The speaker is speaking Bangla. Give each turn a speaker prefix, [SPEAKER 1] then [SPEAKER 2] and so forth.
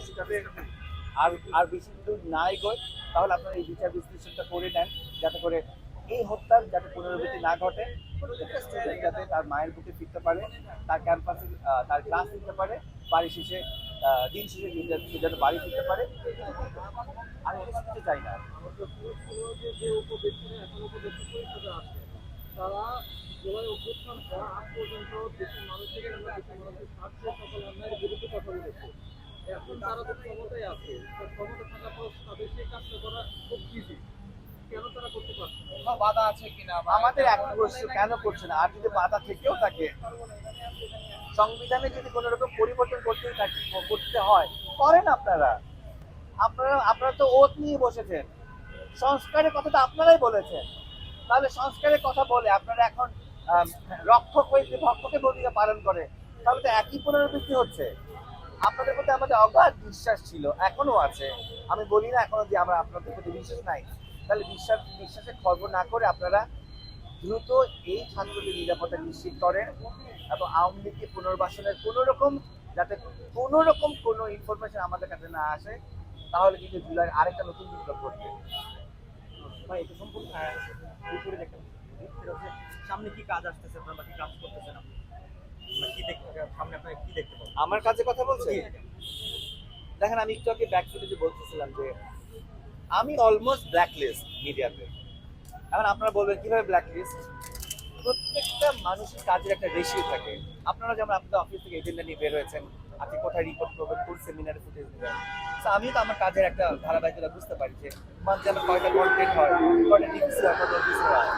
[SPEAKER 1] দোষীটাতে আর আর বেশি যদি না এগোয় তাহলে আপনারা এই বিচার বিশ্লেষণটা করে নেন, যাতে করে এই হত্যার যাতে পুনরাবৃত্তি না ঘটে, প্রত্যেকটা স্টুডেন্ট যাতে তার মায়ের বুকে ফিরতে পারে, তার ক্যাম্পাসে তার ক্লাস নিতে পারে, বাড়ি শেষে দিন শেষে সে যেন বাড়ি ফিরতে পারে, আমি কিছু কিছু চাই না।
[SPEAKER 2] তারা জেলায় অভ্যুত্থান হওয়ার আগ পর্যন্ত, দেশের মানুষের দেশের মানুষের স্বার্থে সকল বিরুদ্ধে কথা বলেছে এখন তারা যে ক্ষমতায় আছে ক্ষমতা থাকার পর তাদের সেই কাজটা করা খুব ইজি
[SPEAKER 1] সংবিধানে যদি রকম পরিবর্তন করতে করতে হয়, করেন আপনারা। আপনারা আপনারা তো ওত নিয়ে বসেছেন। সংস্কারের কথা তো আপনারাই বলেছেন। তাহলে সংস্কারের কথা বলে আপনারা এখন রক্ষক হয়ে যে ভক্ষকের ভূমিকা পালন করে, তাহলে তো একই পুনরাবৃত্তি হচ্ছে। আপনাদের প্রতি আমাদের অগাধ বিশ্বাস ছিল এখনও আছে। আমি বলি না এখনও যে আমরা আপনাদের প্রতি বিশ্বাস নাই। তাহলে বিশ্বাস বিশ্বাসে খর্ব না করে আপনারা দ্রুত এই ছাত্রদের নিরাপত্তা নিশ্চিত করেন এবং আওয়ামী লীগকে পুনর্বাসনের কোনো রকম যাতে কোনো রকম কোনো ইনফরমেশন আমাদের কাছে না আসে, তাহলে কিন্তু জুলাই আরেকটা নতুন বিপ্লব
[SPEAKER 3] সেটা সামনে কি কাজ আসতেছে আপনারা কি কাজ করতেছেন আপনি আমরা কি দেখতে সামনে আপনারা কি দেখতে পাবেন
[SPEAKER 1] আমার কাছে কথা বলছে? দেখেন আমি একটু আগে ব্যাক ফুটেজে বলতেছিলাম যে আমি অলমোস্ট ব্ল্যাকলিস্ট মিডিয়াতে এখন আপনারা বলবেন কীভাবে ব্ল্যাকলিস্ট প্রত্যেকটা মানুষের কাজের একটা রেশিও থাকে। আপনারা যেমন আপনাদের অফিস থেকে এজেন্ডা নিয়ে বের হয়েছেন আপনি কোথায় রিপোর্ট করবেন কোন সেমিনারে ফুটেজ দেবেন? তো আমিও তো আমার কাজের একটা ধারাবাহিকতা বুঝতে পারি যে মাঝে আমার কয়টা কন্টেন্ট হয় কয়টা টিভি হয় কয়টা অফিস হয়।